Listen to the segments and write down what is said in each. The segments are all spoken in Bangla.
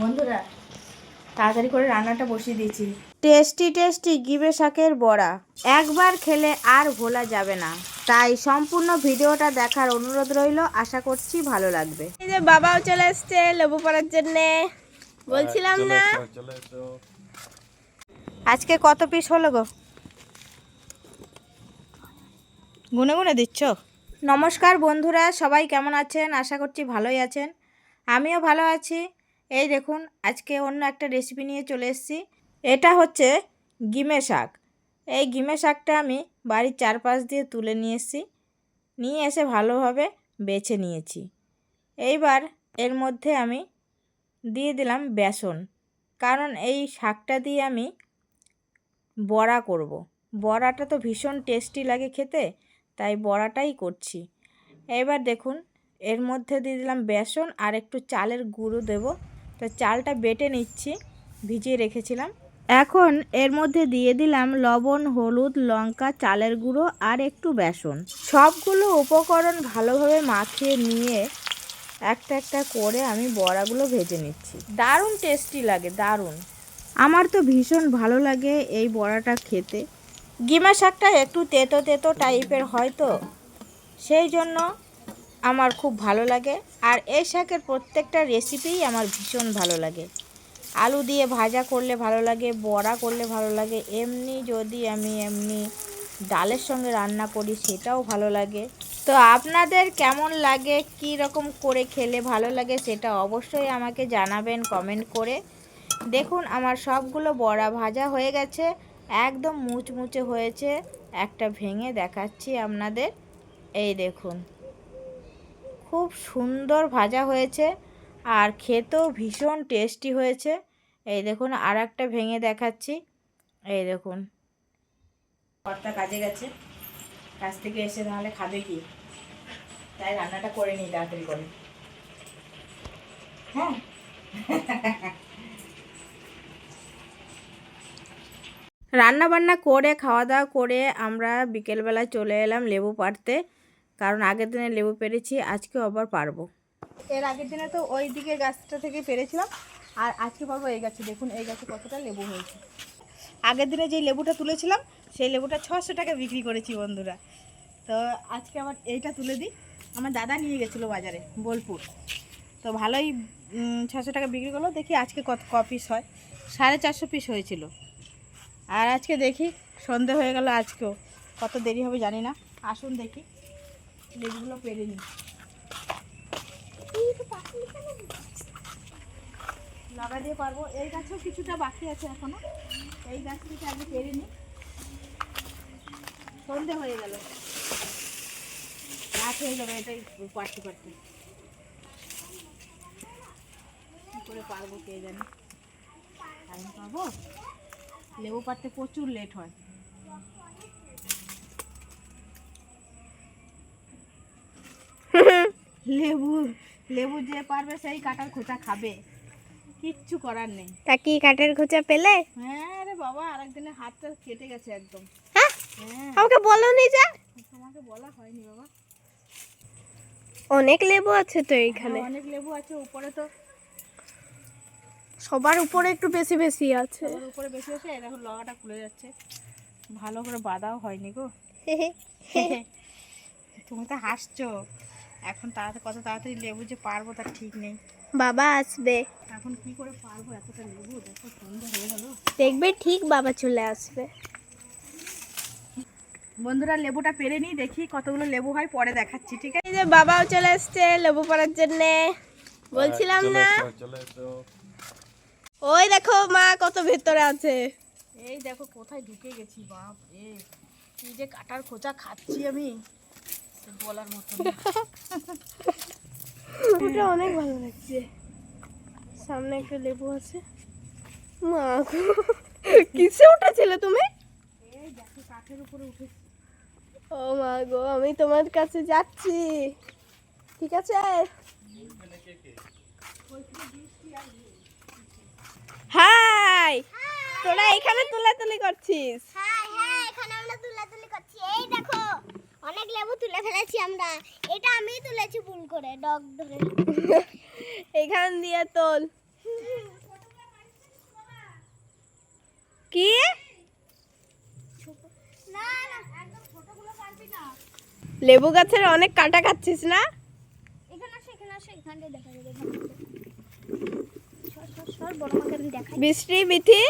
বন্ধুরা তাড়াতাড়ি করে রান্নাটা বসিয়ে দিয়েছি। টেস্টি টেস্টি গিবে শাকের বড়া। একবার খেলে আর ভোলা যাবে না। তাই সম্পূর্ণ ভিডিওটা দেখার অনুরোধ রইল। আশা করছি ভালো লাগবে। এই যে বাবাও চলে এসছে লেবু পড়ার জন্য। বলছিলাম না। আজকে কত পিস হলো গো? গুনে গুনে দিচ্ছ? নমস্কার বন্ধুরা সবাই কেমন আছেন? আশা করছি ভালোই আছেন। আমিও ভালো আছি। এই দেখুন, আজকে অন্য একটা রেসিপি নিয়ে চলে এসেছি। এটা হচ্ছে গিমে শাক। এই গিমে শাকটা আমি বাড়ির চারপাশ দিয়ে তুলে নিয়ে এসেছি। নিয়ে এসে ভালোভাবে বেছে নিয়েছি। এইবার এর মধ্যে আমি দিয়ে দিলাম বেসন। কারণ এই শাকটা দিয়ে আমি বড়া করব। বড়াটা তো ভীষণ টেস্টি লাগে খেতে, তাই বড়াটাই করছি। এবার দেখুন, এর মধ্যে দিয়ে দিলাম বেসন আর একটু চালের গুঁড়ো দেব। তো চালটা বেটে নিচ্ছি, ভিজিয়ে রেখেছিলাম। এখন এর মধ্যে দিয়ে দিলাম লবণ, হলুদ, লঙ্কা, চালের গুঁড়ো আর একটু বেসন। সবগুলো উপকরণ ভালোভাবে মাখিয়ে নিয়ে একটা একটা করে আমি বড়াগুলো ভেজে নিচ্ছি। দারুণ টেস্টি লাগে, দারুণ। আমার তো ভীষণ ভালো লাগে এই বড়াটা খেতে। গিমা শাকটা একটু তেতো তেতো টাইপের হয় তো, সেই জন্য আমার খুব ভালো লাগে আর এই শাকের প্রত্যেকটা রেসিপিই আমার ভীষণ ভালো লাগে। আলু দিয়ে ভাজা করলে ভালো লাগে, বড়া করলে ভালো লাগে, এমনি যদি আমি এমনি ডালের সঙ্গে রান্না করি সেটাও ভালো লাগে। তো আপনাদের কেমন লাগে, কী রকম করে খেলে ভালো লাগে সেটা অবশ্যই আমাকে জানাবেন কমেন্ট করে। দেখুন, আমার সবগুলো বড়া ভাজা হয়ে গেছে, একদম মুচমুচে হয়েছে, একটা ভেঙে দেখাচ্ছি আপনাদের। এই দেখুন। খুব সুন্দর ভাজা হয়েছে আর খেতেও ভীষণ টেস্টি হয়েছে। এই দেখুন আর একটা ভেঙে দেখাচ্ছি। এই দেখুন। কর্তা কাজে গেছে। কাজ থেকে এসে তাহলে খাবে কি? তাই রান্নাটা করে নিই তাড়াতাড়ি করে। হ্যাঁ? রান্না বান্না করে, খাওয়া দাওয়া করে আমরা বিকেলবেলায় চলে এলাম লেবু পাড়তে। কারণ আগের দিনে লেবু পেরেছি, আজকে আবার পারব। এর আগের দিনে তো ওই দিকে গাছটা থেকে পেরেছিলাম, আর আজকে পারব এই গাছে। দেখুন, এই গাছে কতটা লেবু হয়েছে। আগের দিনে যেই লেবুটা তুলেছিলাম, সেই লেবুটা ছশো টাকা বিক্রি করেছি বন্ধুরা। তো আজকে আবার এইটা তুলে দিই। আমার দাদা নিয়ে গেছিল বাজারে, বোলপুর। তো ভালোই ছশো টাকা বিক্রি করল। দেখি আজকে কত, ক পিস হয়? সাড়ে চারশো পিস হয়েছিল। আর আজকে দেখি, সন্ধে হয়ে গেল আজকেও। কত দেরি হবে জানি না। আসুন দেখি। লেবুগুলো পেরে নিই লাগা দিয়ে পারব। এই গাছেও কিছুটা বাকি আছে এখনও। এই গাছ থেকে আগে পেরে নিই সন্ধে হয়ে গেল। রাত হয়ে যাবে এটাই পারতে পারতে। করে পারব কে জানি। টাইম পাবো? লেবু পাড়তে প্রচুর লেট হয়। লেবু লেবু যে পারবে সেই কাটার খোঁচা খাবে। কিচ্ছু করার নেই। তা কি কাঠের খোঁচা পেলে? হ্যাঁ রে বাবা আরেকদিনের হাতটা কেটে গেছে একদম। হ্যাঁ? হ্যাঁ। আমাকে বলো নি যা। তোমাকে বলা হয়নি বাবা। অনেক লেবু আছে তো এইখানে হ্যাঁ, অনেক লেবু আছে উপরে তো সবার উপরে একটু বেশি বেশি আছে। ওর উপরে বেশি আছে দেখো লগাটা খুলে যাচ্ছে। ভালো করে বাঁধাও হয়নি গো। তুমি তো হাসছো। এখন তাড়াতাড়ি কত তাড়াতাড়ি লেবু যে পারব তার ঠিক নেই। বাবা আসবে। এখন কি করে পারব এতটা লেবু? দেখো সন্ধ্যা হয়ে গেল। দেখবে ঠিক বাবা চলে আসবে। বন্ধুরা লেবুটা পেরে নিই দেখি কতগুলো লেবু হয় পরে দেখাচ্ছি ঠিক আছে? যে বাবাও চলে আসছে লেবু পড়ার জন্য। বলছিলাম না। ওই দেখো মা কত ভেতরে আছে। এই দেখো কোথায় ঢুকে গেছি বাপ রে কি যে কাটার খোঁচা খাচ্ছি আমি। বলার মতো। লেবুটা অনেক ভালো লাগছে। সামনে একটা লেবু আছে। মা কিসে উঠেছিলে তুমি? কাঠের উপরে উঠে ও মা গো আমি তোমার কাছে যাচ্ছি। ঠিক আছে? হাই! তোরা এখানে তুলাতুলি করছিস? অনেক লেবু তুলে ফেলেছি আমরা। এটা আমি তুলেছি ভুল করে ডগ ধরে। এখান দিয়ে তোল। কি? লেবু গাছের অনেক কাটা খাচ্ছিস না? বৃষ্টি বিথি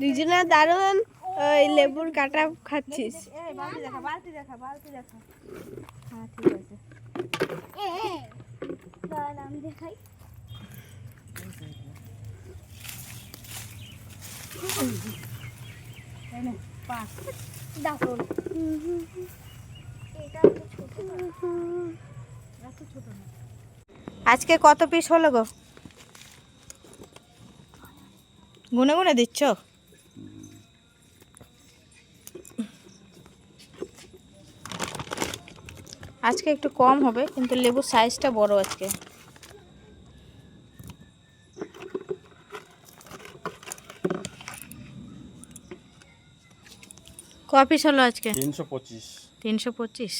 দুজনে দারুণ। ওই লেবুর কাটা খাচ্ছিস। বালতি দেখা বালতি দেখা হ্যাঁ ঠিক আছে আমি আজকে কত পিস হলো গো? গুনে গুনে দিচ্ছ? আজকে একটু কম হবে কিন্তু লেবুর সাইজটা বড় আজকে। কপিস হলো আজকে? তিনশো পঁচিশ। তিনশো পঁচিশ?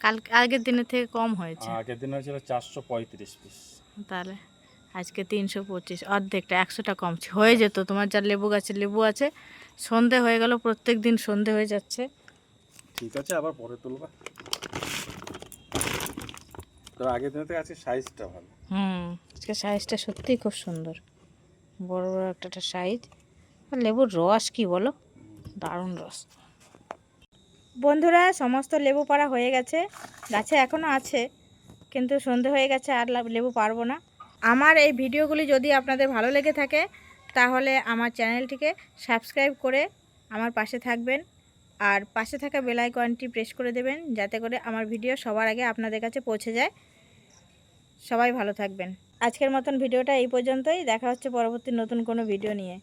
কাল আগের দিনের থেকে কম হয়েছে। আগের দিন হয়েছিল চারশো পঁয়ত্রিশ পিস তাহলে আজকে তিনশো পঁচিশ অর্ধেকটা একশোটা কম। হয়ে যেত। তোমার যা লেবু গাছে লেবু আছে সন্ধে হয়ে গেল প্রত্যেক দিন সন্ধে হয়ে যাচ্ছে। ঠিক আছে আবার পরে তুলবা। তো আগের দিন থেকে সাইজটা ভালো। হুম, আজকে সাইজটা সত্যিই খুব সুন্দর। বড় বড় একটা সাইজ। আর লেবুর রস কি বলো? দারুণ রস। বন্ধুরা, সমস্ত লেবু পাড়া হয়ে গেছে। গাছে এখনও আছে, কিন্তু সন্ধে হয়ে গেছে, আর লেবু পারব না। আমার এই ভিডিওগুলি যদি আপনাদের ভালো লেগে থাকে, তাহলে আমার চ্যানেলটিকে সাবস্ক্রাইব করে আমার পাশে থাকবেন। আর পাশে থাকা বেল আইকনটি প্রেস করে দেবেন, যাতে করে আমার ভিডিও সবার আগে আপনাদের কাছে পৌঁছে যায়। সবাই ভালো থাকবেন। আজকের মতন ভিডিওটা এই পর্যন্তই। দেখা হচ্ছে পরবর্তী নতুন কোনো ভিডিও নিয়ে।